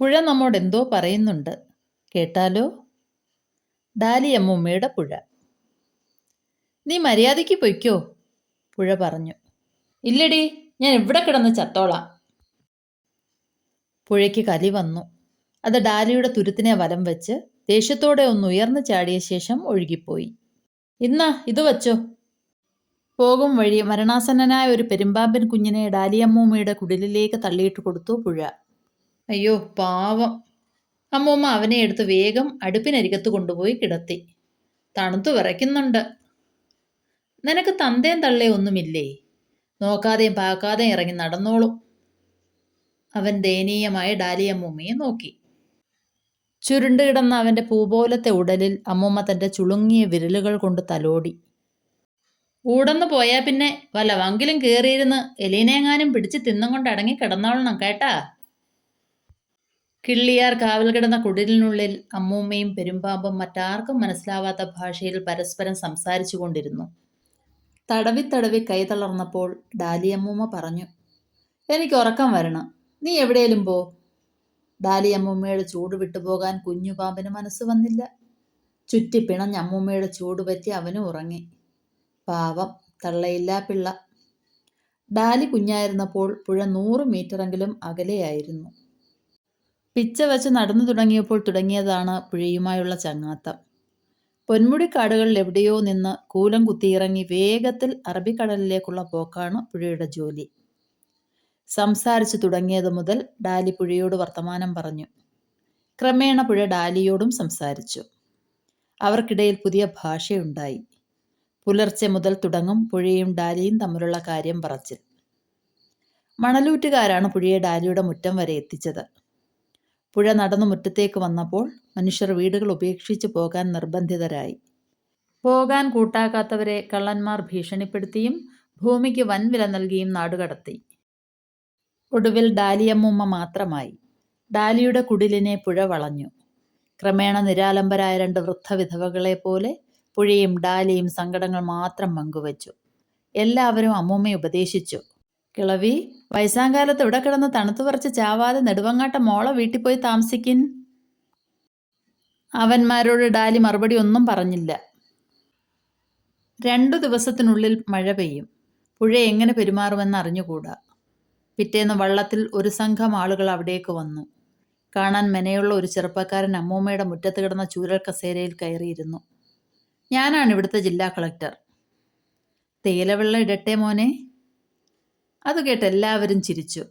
പുഴ നമ്മോട് എന്തോ പറയുന്നുണ്ട്. കേട്ടാലോ? ഡാലിയമ്മൂമ്മയുടെ പുഴ. നീ മര്യാദയ്ക്ക് പൊയ്ക്കോ? പുഴ പറഞ്ഞു. ഇല്ലടി ഞാൻ ഇവിടെ കിടന്ന് ചത്തോളാം. പുഴയ്ക്ക് കലി വന്നു. അത് ഡാലിയുടെ തുരുത്തിനെ വലം വെച്ച് ദേഷ്യത്തോടെ ഒന്ന് ഉയർന്നു ചാടിയ ശേഷം ഒഴുകിപ്പോയി. ഇന്നാ ഇത് വച്ചോ. പോകും വഴി മരണാസന്നനായ ഒരു പെരുമ്പാമ്പൻ കുഞ്ഞിനെ ഡാലിയമ്മൂമ്മയുടെ കുടിലിലേക്ക് തള്ളിയിട്ട് കൊടുത്തു പുഴ. അയ്യോ പാവം. അമ്മൂമ്മ അവനെ എടുത്ത് വേഗം അടുപ്പിനരികത്ത് കൊണ്ടുപോയി കിടത്തി. തണുത്തു വിറയ്ക്കുന്നുണ്ട്. നിനക്ക് തന്തയും തള്ളേ ഒന്നുമില്ലേ? നോക്കാതെയും പാക്കാതെയും ഇറങ്ങി നടന്നോളും. അവൻ ദയനീയമായ ഡാലിയമ്മൂമ്മയെ നോക്കി. ചുരുണ്ട് കിടന്ന അവന്റെ പൂപോലത്തെ ഉടലിൽ അമ്മൂമ്മ തന്റെ ചുളുങ്ങിയ വിരലുകൾ കൊണ്ട് തലോടി. ഊടന്നു പോയാൽ പിന്നെ വല്ല വങ്കിലും കയറിയിരുന്ന് എലീനെങ്ങാനും പിടിച്ച് തിന്നും കൊണ്ട് അടങ്ങി കിടന്നോളണം കേട്ടാ. കിള്ളിയാർ കാവൽ കിടന്ന കുടിലിനുള്ളിൽ അമ്മൂമ്മയും പെരുമ്പാമ്പും മറ്റാർക്കും മനസ്സിലാവാത്ത ഭാഷയിൽ പരസ്പരം സംസാരിച്ചു കൊണ്ടിരുന്നു. തടവി തടവി കൈ തളർന്നപ്പോൾ ഡാലിയമ്മൂമ്മ പറഞ്ഞു എനിക്ക് ഉറക്കം വരണം. നീ എവിടെയെങ്കിലും പോ. ഡാലിയമ്മൂമ്മയുടെ ചൂട് വിട്ടുപോകാൻ കുഞ്ഞുപാമ്പിന് മനസ്സ് വന്നില്ല. ചുറ്റി പിണഞ്ഞ അമ്മൂമ്മയുടെ ചൂട് പറ്റി അവനും ഉറങ്ങി. പാവം തള്ളയില്ലാ പിള്ള. ഡാലി കുഞ്ഞായിരുന്നപ്പോൾ പുഴ നൂറ് മീറ്ററെങ്കിലും അകലെയായിരുന്നു. പിച്ച വച്ച് നടന്നു തുടങ്ങിയപ്പോൾ തുടങ്ങിയതാണ് പുഴയുമായുള്ള ചങ്ങാത്തം. പൊന്മുടിക്കാടുകളിൽ എവിടെയോ നിന്ന് കൂലം കുത്തിയിറങ്ങി വേഗത്തിൽ അറബിക്കടലിലേക്കുള്ള പോക്കാണ് പുഴയുടെ ജോലി. സംസാരിച്ചു തുടങ്ങിയത് മുതൽ ഡാലി പുഴയോട് വർത്തമാനം പറഞ്ഞു. ക്രമേണ പുഴ ഡാലിയോടും സംസാരിച്ചു. അവർക്കിടയിൽ പുതിയ ഭാഷയുണ്ടായി. പുലർച്ചെ മുതൽ തുടങ്ങും പുഴയും ഡാലിയും തമ്മിലുള്ള കാര്യം പറച്ചിൽ. മണലൂറ്റുകാരാണ് പുഴയെ ഡാലിയുടെ മുറ്റം വരെ എത്തിച്ചത്. പുഴ നടന്നു മുറ്റത്തേക്ക് വന്നപ്പോൾ മനുഷ്യർ വീടുകൾ ഉപേക്ഷിച്ച് പോകാൻ നിർബന്ധിതരായി. പോകാൻ കൂട്ടാക്കാത്തവരെ കള്ളന്മാർ ഭീഷണിപ്പെടുത്തിയും ഭൂമിക്ക് വൻ വില നൽകിയും നാടുകടത്തി ഒടുവിൽ ഡാലിയമ്മൂമ്മ മാത്രമായി. ഡാലിയുടെ കുടിലിനെ പുഴ വളഞ്ഞു. ക്രമേണ നിരാലംബരായ രണ്ട് വൃദ്ധവിധവകളെ പോലെ പുഴയും ഡാലിയും സങ്കടങ്ങൾ മാത്രം പങ്കുവച്ചു. എല്ലാവരും അമ്മൂമ്മയെ ഉപദേശിച്ചു. കിളവി വയസ്സാങ്കാലത്ത് ഇവിടെ കിടന്ന് തണുത്തു പറിച്ച് ചാവാതെ നെടുവങ്ങാട്ട മോളെ വീട്ടിൽ പോയി താമസിക്കിൻ. അവന്മാരോട് ഡാലി മറുപടി ഒന്നും പറഞ്ഞില്ല. രണ്ടു ദിവസത്തിനുള്ളിൽ മഴ പെയ്യും. പുഴ എങ്ങനെ പെരുമാറുമെന്ന് അറിഞ്ഞുകൂടാ. പിറ്റേന്ന് വള്ളത്തിൽ ഒരു സംഘം ആളുകൾ അവിടേക്ക് വന്നു. കാണാൻ മെനയുള്ള ഒരു ചെറുപ്പക്കാരൻ അമ്മൂമ്മയുടെ മുറ്റത്ത് കിടന്ന ചൂരൽ കസേരയിൽ കയറിയിരുന്നു. ഞാനാണ് ഇവിടുത്തെ ജില്ലാ കളക്ടർ. തേയിലവെള്ളം ഇടട്ടെ മോനെ. അത് കേട്ട് എല്ലാവരും ചിരിച്ചു.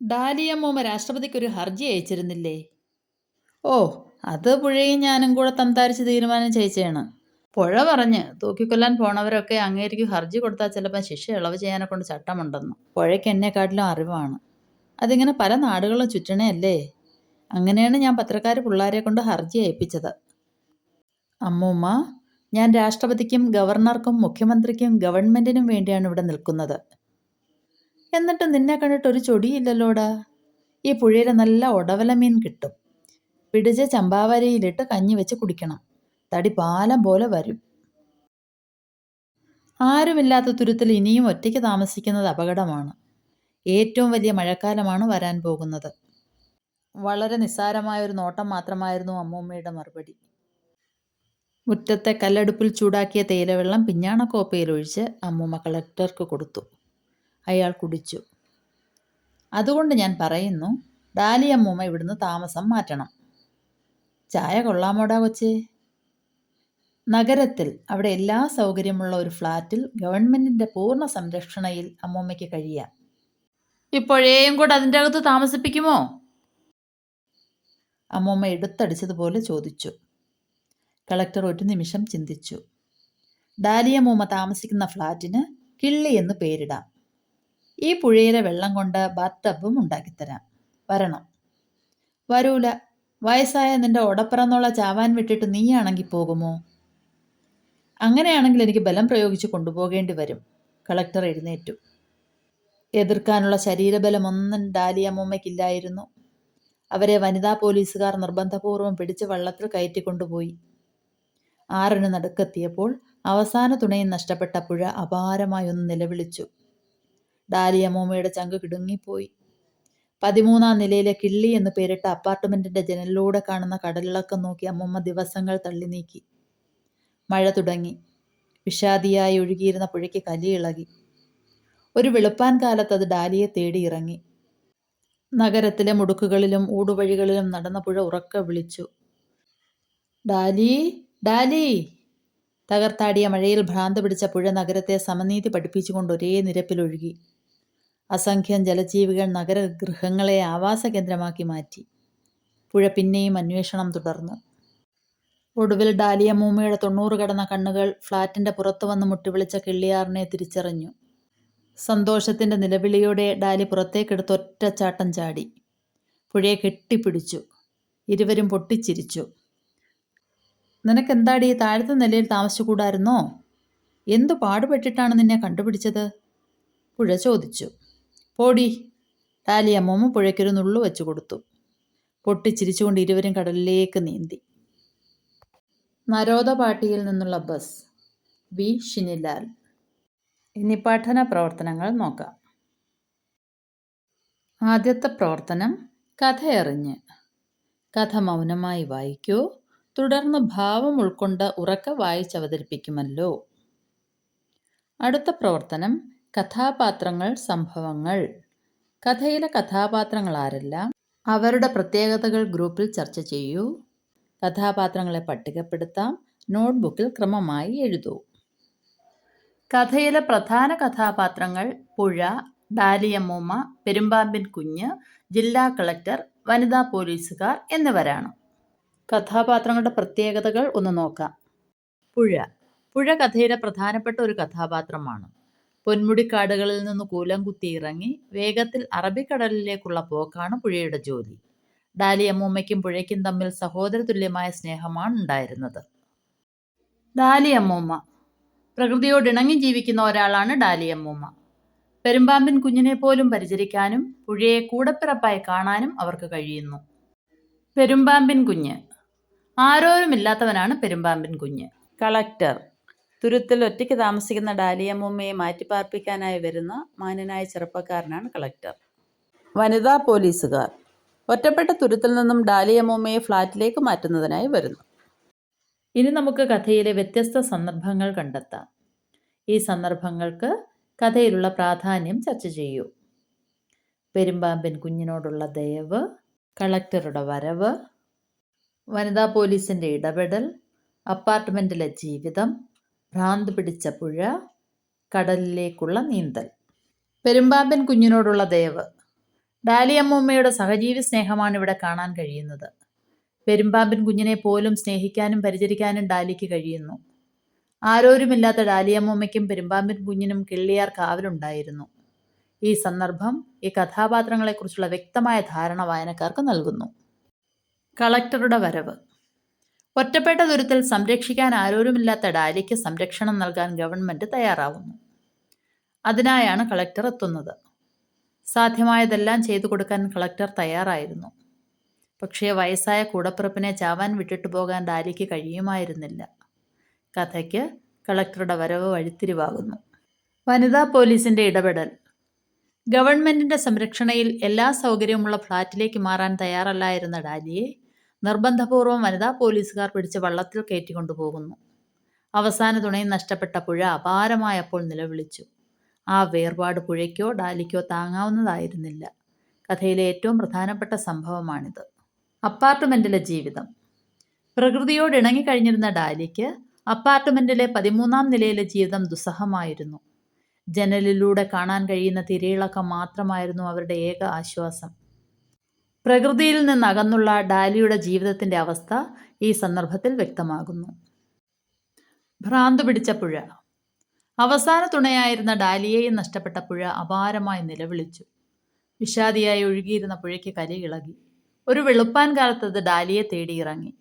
ഡാലിയമ്മൂമ്മ രാഷ്ട്രപതിക്ക് ഒരു ഹർജി അയച്ചിരുന്നില്ലേ? ഓ അത് പുഴയും ഞാനും കൂടെ തന്താരിച്ച് തീരുമാനം ചെയ്യിച്ചാണ്. പുഴ പറഞ്ഞ് തൂക്കിക്കൊല്ലാൻ പോണവരൊക്കെ അങ്ങേരിക്ക് ഹർജി കൊടുത്താൽ ചിലപ്പോൾ ശിക്ഷ ഇളവ് ചെയ്യാനെ കൊണ്ട് ചട്ടമുണ്ടെന്ന്. പുഴയ്ക്ക് എന്നെക്കാട്ടിലും അറിവാണ്. അതിങ്ങനെ പല നാടുകളും ചുറ്റണേ അങ്ങനെയാണ് ഞാൻ പത്രക്കാർ പിള്ളേരെ കൊണ്ട് ഹർജി അയപ്പിച്ചത് അമ്മൂമ്മ ഞാൻ രാഷ്ട്രപതിക്കും ഗവർണർക്കും മുഖ്യമന്ത്രിക്കും ഗവൺമെന്റിനും വേണ്ടിയാണ് ഇവിടെ നിൽക്കുന്നത്. എന്നിട്ട് നിന്നെ കണ്ടിട്ട് ഒരു ചൊടിയില്ലല്ലോടാ? ഈ പുഴയിലെ നല്ല ഉടവല മീൻ കിട്ടും. പിടിച്ച് ചമ്പാവരിയിലിട്ട് കഞ്ഞി വെച്ച് കുടിക്കണം. തടി പാലം പോലെ വരും. ആരുമില്ലാത്ത തുരുത്തിൽ ഇനിയും ഒറ്റയ്ക്ക് താമസിക്കുന്നത് അപകടമാണ്. ഏറ്റവും വലിയ മഴക്കാലമാണ് വരാൻ പോകുന്നത്. വളരെ നിസ്സാരമായ ഒരു നോട്ടം മാത്രമായിരുന്നു അമ്മൂമ്മയുടെ മറുപടി. മുറ്റത്തെ കല്ലടുപ്പിൽ ചൂടാക്കിയ തേയിലവെള്ളം പിഞ്ഞാണക്കോപ്പയിലൊഴിച്ച് അമ്മൂമ്മ കളക്ടർക്ക് കൊടുത്തു. അയാൾ കുടിച്ചു. അതുകൊണ്ട് ഞാൻ പറയുന്നു ഡാലി അമ്മൂമ്മ ഇവിടുന്ന് താമസം മാറ്റണം. ചായ കൊള്ളാമോടാ കൊച്ചേ? നഗരത്തിൽ അവിടെ എല്ലാ സൗകര്യമുള്ള ഒരു ഫ്ലാറ്റിൽ ഗവൺമെന്റിന്റെ പൂർണ സംരക്ഷണയിൽ അമ്മൂമ്മയ്ക്ക് കഴിയാം. ഇപ്പോഴേയും കൂടെ അതിന്റെ അകത്ത് താമസിപ്പിക്കുമോ? അമ്മൂമ്മ എടുത്തടിച്ചതുപോലെ ചോദിച്ചു. കളക്ടർ ഒരു നിമിഷം ചിന്തിച്ചു. ഡാലിയ മൂമ്മ താമസിക്കുന്ന ഫ്ലാറ്റിന് കിള്ളി എന്ന് പേരിടാം. ഈ പുഴയിലെ വെള്ളം കൊണ്ട് ബാത്തബും ഉണ്ടാക്കിത്തരാം. വരണം. വരൂല. വയസ്സായ നിന്റെ ഒടപ്പുറന്നുള്ള ചാവാൻ വിട്ടിട്ട് നീയാണെങ്കിൽ പോകുമോ? അങ്ങനെയാണെങ്കിൽ എനിക്ക് ബലം പ്രയോഗിച്ച് കൊണ്ടുപോകേണ്ടി വരും. കളക്ടർ എഴുന്നേറ്റു. എതിർക്കാനുള്ള ശരീരബലമൊന്നും ഡാലിയമ്മൂമ്മയ്ക്കില്ലായിരുന്നു അവരെ വനിതാ പോലീസുകാർ നിർബന്ധപൂർവം പിടിച്ച് വള്ളത്തിൽ കയറ്റിക്കൊണ്ടുപോയി. ആറിന് നടുക്കെത്തിയപ്പോൾ അവസാന തുണയും നഷ്ടപ്പെട്ട പുഴ അപാരമായി ഒന്ന് നിലവിളിച്ചു. ഡാലിയ മോമയുടെ ചങ്ക് കിടുങ്ങിപ്പോയി. പതിമൂന്നാം നിലയിലെ കിള്ളി എന്ന് പേരിട്ട അപ്പാർട്ട്മെന്റിന്റെ ജനലിലൂടെ കാണുന്ന കടലിളക്കം നോക്കി അമ്മമ്മ ദിവസങ്ങൾ തള്ളി നീക്കി. മഴ തുടങ്ങി. വിഷാദിയായി ഒഴുകിയിരുന്ന പുഴയ്ക്ക് കലിയിളകി ഒരു വെളുപ്പാൻ കാലത്ത് അത് ഡാലിയെ തേടി ഇറങ്ങി. നഗരത്തിലെ മുടുക്കുകളിലും ഊടുവഴികളിലും നടന്ന പുഴ ഉറക്ക വിളിച്ചു. ഡാലി ഡാലി തകർത്താടിയ മഴയിൽ ഭ്രാന്ത് പിടിച്ച പുഴ നഗരത്തെ സമനീതി പഠിപ്പിച്ചുകൊണ്ട് ഒരേ നിരപ്പിലൊഴുകി അസംഖ്യം ജലജീവികൾ നഗരഗൃഹങ്ങളെ ആവാസ കേന്ദ്രമാക്കി മാറ്റി. പുഴ പിന്നെയും അന്വേഷണം തുടർന്നു. ഒടുവിൽ ഡാലിയ മൂമ്മയുടെ തൊണ്ണൂറ് കടന്ന കണ്ണുകൾ ഫ്ളാറ്റിന്റെ പുറത്തു വന്ന് മുട്ടിവിളിച്ച കിള്ളിയാറിനെ തിരിച്ചറിഞ്ഞു. സന്തോഷത്തിന്റെ നിലവിളിയോടെ ഡാലി പുറത്തേക്കെടുത്ത് ഒറ്റച്ചാട്ടം ചാടി. പുഴയെ കെട്ടിപ്പിടിച്ചു. ഇരുവരും പൊട്ടിച്ചിരിച്ചു. നിനക്കെന്താടി താഴത്തെ നിലയിൽ താമസിച്ചുകൂടായിരുന്നോ? എന്തു പാടുപെട്ടിട്ടാണ് നിന്നെ കണ്ടുപിടിച്ചത്? പുഴ ചോദിച്ചു. പോടി ടാലി അമ്മമ്മ പുഴയ്ക്കൊരു നുള്ളു വെച്ചു കൊടുത്തു പൊട്ടിച്ചിരിച്ചുകൊണ്ട് ഇരുവരും കടലിലേക്ക് നീന്തി. നരോദപാട്ടിയിൽ നിന്നുള്ള ബസ്. വി. ഷിനിലാൽ. ഇനി പഠന പ്രവർത്തനങ്ങൾ നോക്കാം. ആദ്യത്തെ പ്രവർത്തനം കഥയറിഞ്ഞ്. കഥ മൗനമായി വായിക്കൂ. തുടർന്ന് ഭാവം ഉൾക്കൊണ്ട് ഉറക്ക വായിച്ചവതരിപ്പിക്കുമല്ലോ അടുത്ത പ്രവർത്തനം കഥാപാത്രങ്ങൾ സംഭവങ്ങൾ. കഥയിലെ കഥാപാത്രങ്ങൾ ആരെല്ലാം? അവരുടെ പ്രത്യേകതകൾ ഗ്രൂപ്പിൽ ചർച്ച ചെയ്യൂ. കഥാപാത്രങ്ങളെ പട്ടികപ്പെടുത്താം. നോട്ട്ബുക്കിൽ ക്രമമായി എഴുതൂ. കഥയിലെ പ്രധാന കഥാപാത്രങ്ങൾ പുഴ ഡാലിയമ്മൂമ്മ പെരുമ്പാമ്പിൻ കുഞ്ഞ് ജില്ലാ കളക്ടർ വനിതാ പോലീസുകാർ എന്നിവരാണ്. കഥാപാത്രങ്ങളുടെ പ്രത്യേകതകൾ ഒന്ന് നോക്കാം. പുഴ. പുഴ കഥയിലെ പ്രധാനപ്പെട്ട ഒരു കഥാപാത്രമാണ്. പൊന്മുടിക്കാടുകളിൽ നിന്ന് കൂലം കുത്തി ഇറങ്ങി വേഗത്തിൽ അറബിക്കടലിലേക്കുള്ള പോക്കാണ് പുഴയുടെ ജോലി. ഡാലി അമ്മൂമ്മയ്ക്കും പുഴയ്ക്കും തമ്മിൽ സഹോദര തുല്യമായ സ്നേഹമാണ് ഉണ്ടായിരുന്നത്. ഡാലി അമ്മൂമ്മ. പ്രകൃതിയോട് ഇണങ്ങി ജീവിക്കുന്ന ഒരാളാണ് ഡാലി അമ്മൂമ്മ. പെരുമ്പാമ്പിൻ കുഞ്ഞിനെ പോലും പരിചരിക്കാനും പുഴയെ കൂടപ്പിറപ്പായി കാണാനും അവർക്ക് കഴിയുന്നു. പെരുമ്പാമ്പിൻ കുഞ്ഞ്. ആരോരുമില്ലാത്തവനാണ് പെരുമ്പാമ്പൻ കുഞ്ഞ്. കളക്ടർ തുരുത്തിൽ ഒറ്റയ്ക്ക് താമസിക്കുന്ന ഡാലിയമ്മൂമ്മയെ മാറ്റിപ്പാർപ്പിക്കാനായി വരുന്ന മാന്യനായ ചെറുപ്പക്കാരനാണ് കളക്ടർ. വനിതാ പോലീസുകാർ ഒറ്റപ്പെട്ട തുരുത്തിൽ നിന്നും ഡാലിയമ്മൂമ്മയെ ഫ്ലാറ്റിലേക്ക് മാറ്റുന്നതിനായി വരുന്നു. ഇനി നമുക്ക് കഥയിലെ വ്യത്യസ്ത സന്ദർഭങ്ങൾ കണ്ടെത്താം. ഈ സന്ദർഭങ്ങൾക്ക് കഥയിലുള്ള പ്രാധാന്യം ചർച്ച ചെയ്യൂ. പെരുമ്പാമ്പൻ കുഞ്ഞിനോടുള്ള ദയവ് കളക്ടറുടെ വരവ് വനിതാ പോലീസിന്റെ ഇടപെടൽ അപ്പാർട്ട്മെന്റിലെ ജീവിതം ഭ്രാന്ത് പിടിച്ച പുഴ കടലിലേക്കുള്ള നീന്തൽ. പെരുമ്പാമ്പൻ കുഞ്ഞിനോടുള്ള ദയവ്. ഡാലിയമ്മൂമ്മയുടെ സഹജീവി സ്നേഹമാണ് ഇവിടെ കാണാൻ കഴിയുന്നത്. പെരുമ്പാമ്പൻ കുഞ്ഞിനെ പോലും സ്നേഹിക്കാനും പരിചരിക്കാനും ഡാലിക്ക് കഴിയുന്നു. ആരോരുമില്ലാത്ത ഡാലിയമ്മൂമ്മയ്ക്കും പെരുമ്പാമ്പൻ കുഞ്ഞിനും കിള്ളിയാർ കാവലുണ്ടായിരുന്നു. ഈ സന്ദർഭം ഈ കഥാപാത്രങ്ങളെക്കുറിച്ചുള്ള വ്യക്തമായ ധാരണ വായനക്കാർക്ക് നൽകുന്നു. കളക്ടറുടെ വരവ്. ഒറ്റപ്പെട്ട ദുരിതത്തിൽ സംരക്ഷിക്കാൻ ആരോരുമില്ലാത്ത ഡാലിക്ക് സംരക്ഷണം നൽകാൻ ഗവൺമെന്റ് തയ്യാറാവുന്നു. അതിനായാണ് കളക്ടർ എത്തുന്നത്. സാധ്യമായതെല്ലാം ചെയ്തു കൊടുക്കാൻ കളക്ടർ തയ്യാറായിരുന്നു. പക്ഷേ വയസ്സായ കൂടപ്പിറപ്പിനെ ചാവാൻ വിട്ടിട്ട് പോകാൻ ഡാലിക്ക് കഴിയുമായിരുന്നില്ല. കഥയ്ക്ക് കളക്ടറുടെ വരവ് വഴിത്തിരിവാകുന്നു. വനിതാ പോലീസിന്റെ ഇടപെടൽ. ഗവൺമെന്റിന്റെ സംരക്ഷണയിൽ എല്ലാ സൗകര്യമുള്ള ഫ്ലാറ്റിലേക്ക് മാറാൻ തയ്യാറല്ലായിരുന്ന ഡാലിയെ നിർബന്ധപൂർവം വനിതാ പോലീസുകാർ പിടിച്ച് വള്ളത്തിൽ കയറ്റിക്കൊണ്ടുപോകുന്നു അവസാന തുണയും നഷ്ടപ്പെട്ട പുഴ അപാരമായപ്പോൾ നിലവിളിച്ചു. ആ വേർപാട് പുഴയ്ക്കോ ഡാലിക്കോ താങ്ങാവുന്നതായിരുന്നില്ല. കഥയിലെ ഏറ്റവും പ്രധാനപ്പെട്ട സംഭവമാണിത്. അപ്പാർട്ട്മെന്റിലെ ജീവിതം. പ്രകൃതിയോട് ഇണങ്ങിക്കഴിഞ്ഞിരുന്ന ഡാലിക്ക് അപ്പാർട്ട്മെന്റിലെ പതിമൂന്നാം നിലയിലെ ജീവിതം ദുസ്സഹമായിരുന്നു. ജനലിലൂടെ കാണാൻ കഴിയുന്ന തിരയിളക്കം മാത്രമായിരുന്നു അവരുടെ ഏക ആശ്വാസം. പ്രകൃതിയിൽ നിന്ന് അകന്നുള്ള ഡാലിയുടെ ജീവിതത്തിന്റെ അവസ്ഥ ഈ സന്ദർഭത്തിൽ വ്യക്തമാകുന്നു. ഭ്രാന്ത് പിടിച്ച പുഴ. അവസാന തുണയായിരുന്ന ഡാലിയെയും നഷ്ടപ്പെട്ട പുഴ അപാരമായി നിലവിളിച്ചു. വിഷാദിയായി ഒഴുകിയിരുന്ന പുഴയ്ക്ക് കരയിളകി ഒരു വെളുപ്പാൻ കാലത്ത് അത് ഡാലിയെ തേടിയിറങ്ങി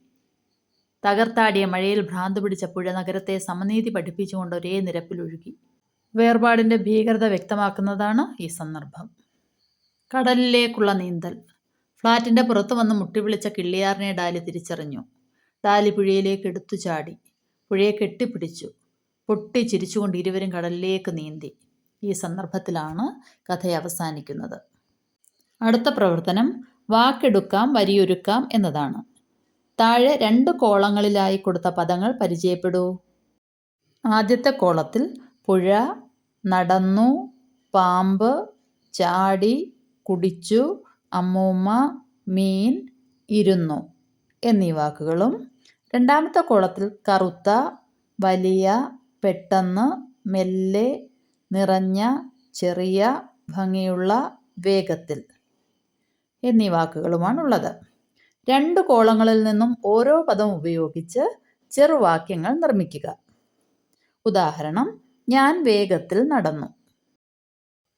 തകർത്താടിയ മഴയിൽ ഭ്രാന്ത് പിടിച്ച പുഴ നഗരത്തെ സമനീതി പഠിപ്പിച്ചുകൊണ്ട് ഒരേ നിരപ്പിലൊഴുകി വേർപാടിന്റെ ഭീകരത വ്യക്തമാക്കുന്നതാണ് ഈ സന്ദർഭം. കടലിലേക്കുള്ള നീന്തൽ. ഫ്ളാറ്റിന്റെ പുറത്തു വന്ന് മുട്ടിവിളിച്ച കിള്ളിയാറിനെ ഡാലി തിരിച്ചറിഞ്ഞു. ഡാലി പുഴയിലേക്ക് എടുത്തു ചാടി. പുഴയെ കെട്ടിപ്പിടിച്ചു. പൊട്ടി ചിരിച്ചുകൊണ്ട് ഇരുവരും കടലിലേക്ക് നീന്തി. ഈ സന്ദർഭത്തിലാണ് കഥ അവസാനിക്കുന്നത്. അടുത്ത പ്രവർത്തനം വാക്കെടുക്കാം വരിയൊരുക്കാം എന്നതാണ്. താഴെ രണ്ട് കോളങ്ങളിലായി കൊടുത്ത പദങ്ങൾ പരിചയപ്പെടൂ. ആദ്യത്തെ കോളത്തിൽ പുഴ നടന്നു പാമ്പ് ചാടി കുടിച്ചു അമ്മൂമ്മ മീൻ ഇരുന്നു എന്നീ വാക്കുകളും രണ്ടാമത്തെ കോളത്തിൽ കറുത്ത വലിയ പെട്ടെന്ന് മെല്ലെ നിറഞ്ഞ ചെറിയ ഭംഗിയുള്ള വേഗത്തിൽ എന്നീ വാക്കുകളുമാണുള്ളത്. രണ്ട് കോളങ്ങളിൽ നിന്നും ഓരോ പദം ഉപയോഗിച്ച് ചെറുവാക്യങ്ങൾ നിർമ്മിക്കുക. ഉദാഹരണം ഞാൻ വേഗത്തിൽ നടന്നു.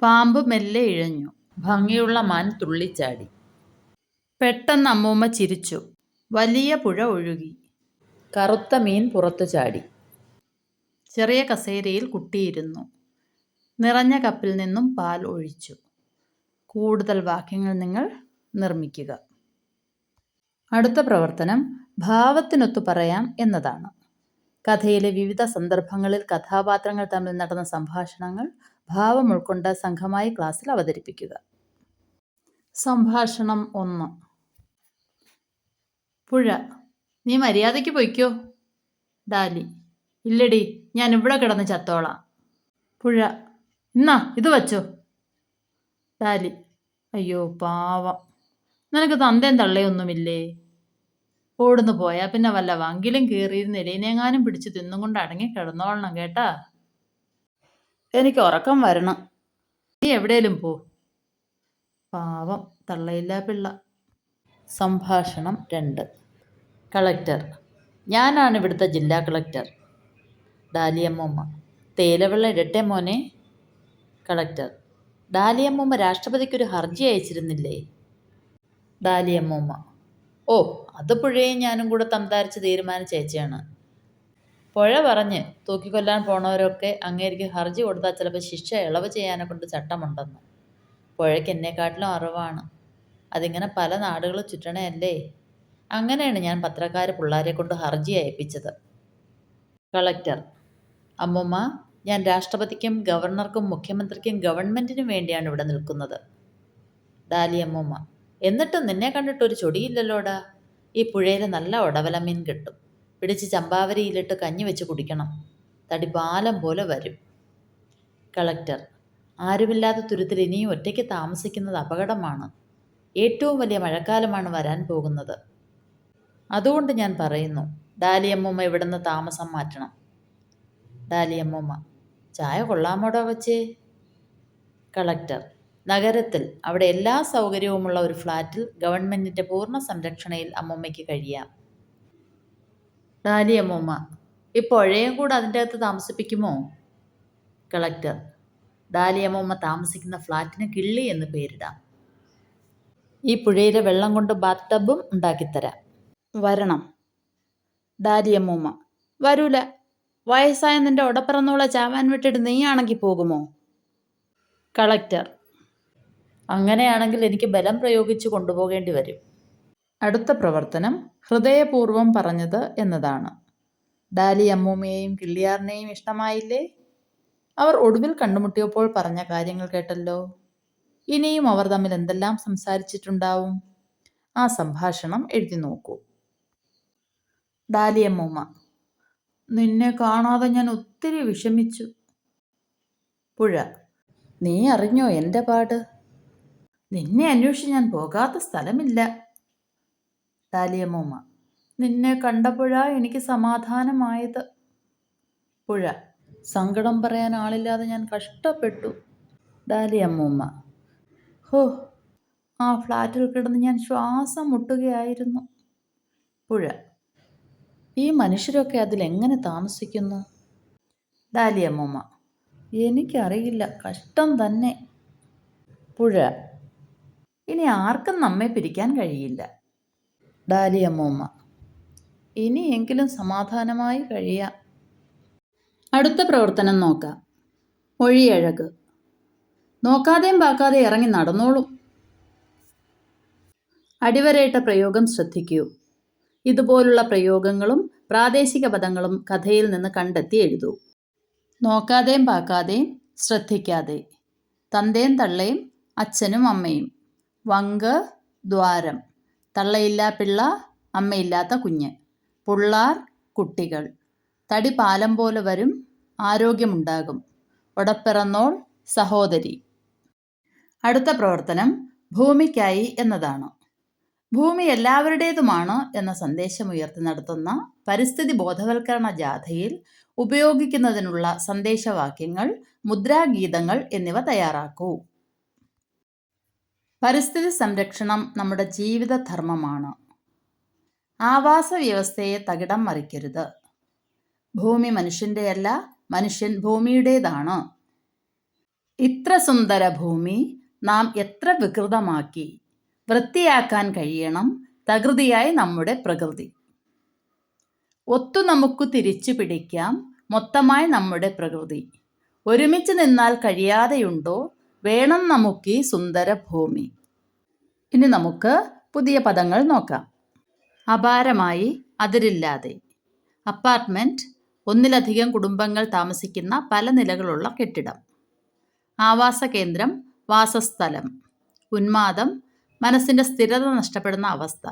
പാമ്പ് മെല്ലെ ഇഴഞ്ഞു. ഭംഗിയുള്ള മാൻ തുള്ളിച്ചാടി. പെട്ടെന്ന് അമ്മൂമ്മ ചിരിച്ചു. വലിയ പുഴ ഒഴുകി. കറുത്ത മീൻ പുറത്തു ചാടി. ചെറിയ കസേരയിൽ കുട്ടിയിരുന്നു. നിറഞ്ഞ കപ്പിൽ നിന്നും പാൽ ഒഴിച്ചു. കൂടുതൽ വാക്യങ്ങൾ നിങ്ങൾ നിർമ്മിക്കുക. അടുത്ത പ്രവർത്തനം ഭാവത്തിനൊത്തു പറയാം എന്നതാണ്. കഥയിലെ വിവിധ സന്ദർഭങ്ങളിൽ കഥാപാത്രങ്ങൾ തമ്മിൽ നടന്ന സംഭാഷണങ്ങൾ ഭാവം ഉൾക്കൊണ്ട സംഘമായി ക്ലാസ്സിൽ അവതരിപ്പിക്കുക. സംഭാഷണം ഒന്ന്. പുഴ. നീ മര്യാദയ്ക്ക് പൊയ്ക്കോ. ഡാലി. ഇല്ലടി ഞാൻ ഇവിടെ കിടന്ന് ചത്തോളാം. പുഴ. എന്നാ ഇത് വച്ചോ. ഡാലി. അയ്യോ പാവം. നിനക്ക് തന്തയും തള്ളയൊന്നുമില്ലേ ഓടുന്നു പോയാൽ പിന്നെ വല്ല വങ്കിലും കീറിയിരുന്ന് എലീനെങ്ങാനും പിടിച്ച് തിന്നും കൊണ്ട് അടങ്ങി കിടന്നോളണം കേട്ടാ. എനിക്ക് ഉറക്കം വരണം. നീ എവിടെയും പോ. പാവം തള്ളയില്ല പിള്ള. സംഭാഷണം രണ്ട്. കളക്ടർ. ഞാനാണ് ഇവിടുത്തെ ജില്ലാ കളക്ടർ. ഡാലിയമ്മൂമ്മ. തേലവെള്ള ഇടട്ടെ മോനെ. കളക്ടർ. ഡാലിയമ്മൂമ്മ രാഷ്ട്രപതിക്കൊരു ഹർജി അയച്ചിരുന്നില്ലേ? ഡാലിയമ്മൂമ്മ. ഓ അത് പുഴയും ഞാനും കൂടെ സംസാരിച്ച് തീരുമാനിച്ചയച്ചാണ് പുഴ പറഞ്ഞ് തൂക്കിക്കൊല്ലാൻ പോണവരൊക്കെ അങ്ങേരിക്ക് ഹർജി കൊടുത്താൽ ചിലപ്പോൾ ശിക്ഷ ഇളവ് ചെയ്യാനെ കൊണ്ട് ചട്ടമുണ്ടെന്ന്. പുഴയ്ക്ക് എന്നെക്കാട്ടിലും അറിവാണ്. അതിങ്ങനെ പല നാടുകൾ ചുറ്റണയല്ലേ? അങ്ങനെയാണ് ഞാൻ പത്രക്കാരെ പിള്ളേരെ കൊണ്ട് ഹർജി അയപ്പിച്ചത്. കളക്ടർ അമ്മമ്മ ഞാൻ രാഷ്ട്രപതിക്കും ഗവർണർക്കും മുഖ്യമന്ത്രിക്കും ഗവൺമെന്റിനും വേണ്ടിയാണ് ഇവിടെ നിൽക്കുന്നത്. ഡാലി അമ്മമ്മ എന്നിട്ടും നിന്നെ കണ്ടിട്ടൊരു ചൊടിയില്ലല്ലോടാ? ഈ പുഴയിൽ നല്ല ഉടവല മീൻ കിട്ടും. പിടിച്ച് ചമ്പാവരിയിലിട്ട് കഞ്ഞി വെച്ച് കുടിക്കണം. തടി പാലം പോലെ വരും. കളക്ടർ ആരുമില്ലാത്ത തുരുത്തിൽ ഇനിയും ഒറ്റയ്ക്ക് താമസിക്കുന്നത് അപകടമാണ്. ഏറ്റവും വലിയ മഴക്കാലമാണ് വരാൻ പോകുന്നത്. അതുകൊണ്ട് ഞാൻ പറയുന്നു ഡാലിയമ്മൂമ്മ ഇവിടുന്ന് താമസം മാറ്റണം. ഡാലിയമ്മൂമ്മ ചായ കൊള്ളാമോടോ വച്ചേ കളക്ടർ നഗരത്തിൽ അവിടെ എല്ലാ സൗകര്യവുമുള്ള ഒരു ഫ്ലാറ്റിൽ ഗവൺമെന്റിന്റെ പൂർണ സംരക്ഷണയിൽ അമ്മൂമ്മയ്ക്ക് കഴിയാം. ഡാലി അമ്മൂമ്മ ഈ പുഴയും കൂടെ അതിന്റെ അകത്ത് താമസിപ്പിക്കുമോ? കളക്ടർ ഡാലിയമ്മൂമ്മ താമസിക്കുന്ന ഫ്ലാറ്റിന് കിള്ളി എന്ന് പേരിടാം. ഈ പുഴയിലെ വെള്ളം കൊണ്ട് ബാത്ത് ടബും ഉണ്ടാക്കിത്തരാം. വരണം. ഡാലിയമ്മൂമ്മ വരൂല. വയസ്സായ നിന്റെ ഉടപ്പിറന്നോളെ ചാവാൻ വിട്ടിട്ട് നീയാണെങ്കിൽ പോകുമോ? കളക്ടർ അങ്ങനെയാണെങ്കിൽ എനിക്ക് ബലം പ്രയോഗിച്ച് കൊണ്ടുപോകേണ്ടി വരും. അടുത്ത പ്രവർത്തനം ഹൃദയപൂർവം പറഞ്ഞത് എന്നതാണ്. ഡാലി അമ്മൂമ്മയെയും കിള്ളിയാറിനെയും ഇഷ്ടമായില്ലേ? അവർ ഒടുവിൽ കണ്ടുമുട്ടിയപ്പോൾ പറഞ്ഞ കാര്യങ്ങൾ കേട്ടല്ലോ. ഇനിയും അവർ തമ്മിൽ എന്തെല്ലാം സംസാരിച്ചിട്ടുണ്ടാവും? ആ സംഭാഷണം എഴുതി നോക്കൂ. ഡാലി അമ്മൂമ്മ നിന്നെ കാണാതെ ഞാൻ ഒത്തിരി വിഷമിച്ചു. പുഴ നീ അറിഞ്ഞോ എന്റെ പാട്? നിന്നെ അന്വേഷിച്ച് ഞാൻ പോകാത്ത സ്ഥലമില്ല. ഡാലിയമ്മൂമ്മ നിന്നെ കണ്ടപ്പോഴാ എനിക്ക് സമാധാനമായത്. പുഴ. സങ്കടം പറയാൻ ആളില്ലാതെ ഞാൻ കഷ്ടപ്പെട്ടു. ഡാലിയമ്മൂമ്മ ഹോ. ആ ഫ്ലാറ്റിൽ കിടന്ന് ഞാൻ ശ്വാസം മുട്ടുകയായിരുന്നു. പുഴ. ഈ മനുഷ്യരൊക്കെ അതിലെങ്ങനെ താമസിക്കുന്നു? ഡാലിയമ്മൂമ്മ എനിക്കറിയില്ല. കഷ്ടം തന്നെ. പുഴ. ഇനി ആർക്കും നമ്മെ പിരിക്കാൻ കഴിയില്ല. ഡാലിയമ്മൂമ്മ ഇനിയെങ്കിലും സമാധാനമായി കഴിയാം. അടുത്ത പ്രവർത്തനം നോക്കാം. മൊഴിയഴക്. നോക്കാതെയും പാക്കാതെ ഇറങ്ങി നടന്നോളൂ. അടിവരയിട്ട പ്രയോഗം ശ്രദ്ധിക്കൂ. ഇതുപോലുള്ള പ്രയോഗങ്ങളും പ്രാദേശിക പദങ്ങളും കഥയിൽ നിന്ന് കണ്ടെത്തി എഴുതൂ. നോക്കാതെയും പാക്കാതെയും ശ്രദ്ധിക്കാതെ. തന്തയും തള്ളയും അച്ഛനും അമ്മയും. വങ്ക് ദ്വാരം. തള്ളയില്ലാ പിള്ള അമ്മയില്ലാത്ത കുഞ്ഞ്. പുള്ളാർ കുട്ടികൾ. തടി പാലം പോലെ വരും ആരോഗ്യമുണ്ടാകും. ഒടപ്പിറന്നോൾ സഹോദരി. അടുത്ത പ്രവർത്തനം ഭൂമിക്കായി എന്നതാണ്. ഭൂമി എല്ലാവരുടേതുമാണ് എന്ന സന്ദേശം ഉയർത്തി നടത്തുന്ന പരിസ്ഥിതി ബോധവൽക്കരണ ജാഥയിൽ ഉപയോഗിക്കുന്നതിനുള്ള സന്ദേശവാക്യങ്ങൾ മുദ്രാഗീതങ്ങൾ എന്നിവ തയ്യാറാക്കൂ. പരിസ്ഥിതി സംരക്ഷണം നമ്മുടെ ജീവിത ധർമ്മമാണ് ആവാസ വ്യവസ്ഥയെ തകിടം മറിക്കരുത്. ഭൂമി മനുഷ്യന്റെയല്ല മനുഷ്യൻ ഭൂമിയുടേതാണ്. ഇത്ര സുന്ദര ഭൂമി നാം എത്ര വികൃതമാക്കി. വൃത്തിയാക്കാൻ കഴിയണം തകൃതിയായി നമ്മുടെ പ്രകൃതി. ഒത്തു നമുക്ക് തിരിച്ചു പിടിക്കാം മൊത്തമായി നമ്മുടെ പ്രകൃതി. ഒരുമിച്ച് നിന്നാൽ കഴിയാതെയുണ്ടോ വേണം നമുക്ക് ഈ സുന്ദര ഭൂമി ഇനി നമുക്ക് പുതിയ പദങ്ങൾ നോക്കാം. അപാരമായി അതിരില്ലാതെ. അപ്പാർട്ട്മെന്റ് ഒന്നിലധികം കുടുംബങ്ങൾ താമസിക്കുന്ന പല നിലകളുള്ള കെട്ടിടം. ആവാസ കേന്ദ്രം വാസസ്ഥലം. ഉന്മാദം മനസ്സിന്റെ സ്ഥിരത നഷ്ടപ്പെടുന്ന അവസ്ഥ.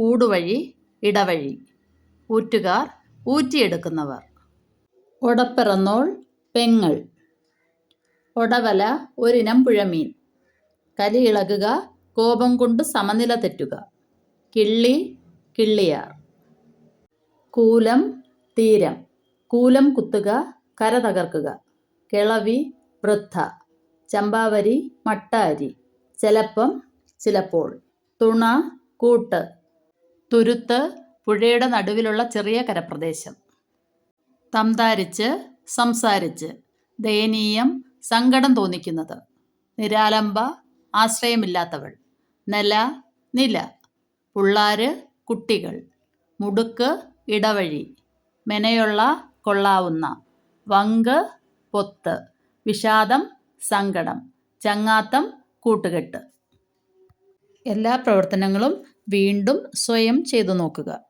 ഊടുവഴി ഇടവഴി. ഊറ്റുകാർ ഊറ്റിയെടുക്കുന്നവർ. ഒടപ്പിറന്നോൾ പെങ്ങൾ. ഒടവല ഒരിനം പുഴമീൻ. കലി ഇളകുക കോപം കൊണ്ട് സമനില തെറ്റുക. കിള്ളി കിള്ളിയാർ. കൂലം തീരം. കൂലം കുത്തുക കര തകർക്കുക. കിളവി വൃദ്ധ. ചമ്പാവരി മട്ടാരി. ചിലപ്പം ചിലപ്പോൾ. തുണ കൂട്ട്. തുരുത്ത് പുഴയുടെ നടുവിലുള്ള ചെറിയ കരപ്രദേശം. തംതാരിച്ച് സംസാരിച്ച്. ദയനീയം സങ്കടം തോന്നിക്കുന്നത്. നിരാലംബ ആശ്രയമില്ലാത്തവൾ. നില നില. പുള്ളാര് കുട്ടികൾ. മുടുക്ക് ഇടവഴി. മെനയുള്ള കൊള്ളാവുന്ന. വങ്ക് പൊത്ത്. വിഷാദം സങ്കടം. ചങ്ങാത്തം കൂട്ടുകെട്ട്. എല്ലാ പ്രവർത്തനങ്ങളും വീണ്ടും സ്വയം ചെയ്തു നോക്കുക.